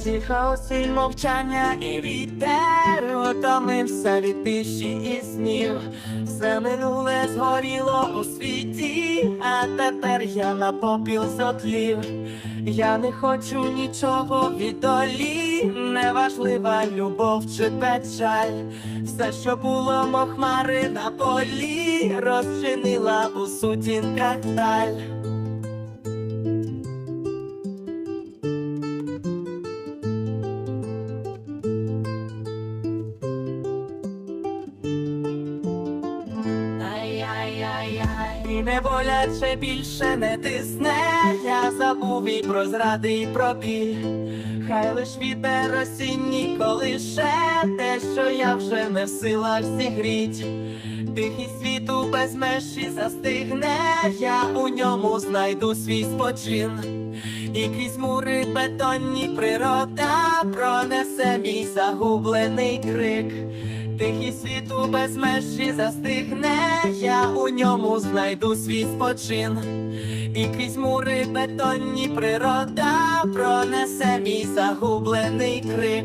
хаосі мовчання і вітер Отомився від тиші і снів Все минуле згоріло у світі, а тепер я на попіл зотлів. Я не хочу нічого від долі, неважлива любов чи печаль. Все, що було, мов хмари на полі, розчинила у сутінках даль. І не боляче більше не тисне, я забув і про зради, і про біль. Хай лиш вітер осінній колише те, що я вже не в силах зігріть. Тихий світу без межі застигне, я у ньому знайду свій спочин. І крізь мури бетонні природа пронесе мій загублений крик. Тихий світу без межі застигне, я у ньому знайду свій спочин. І крізь мури бетонні природа пронесе мій загублений крик.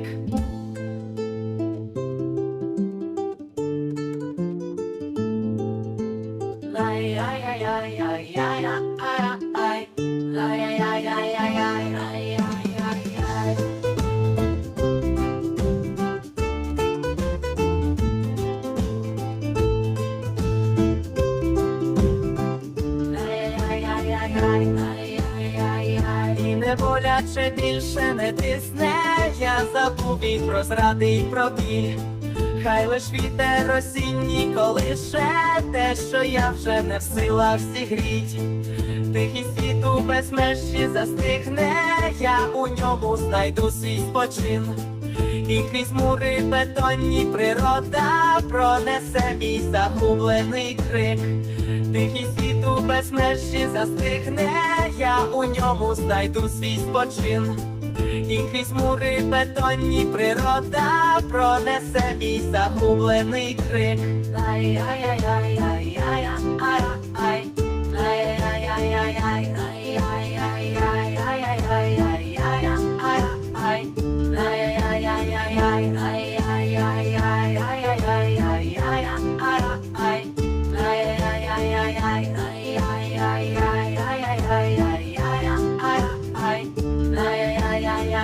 Не боляче більше не тисне, я забув і про зради і про біль. Хай лиш вітер осінній колише те, що я вже не в силах зігріть. Тихий світу без межі застигне, я у ньому знайду свій спочин. І крізь мури бетонні природа пронесе мій загублений крик. Тихий світу без межі застигне, я у ньому знайду свій спочин. І крізь мури бетонні природа пронесе мій загублений крик. Ай-яй-яй-яй-яй-яй-яй-яй.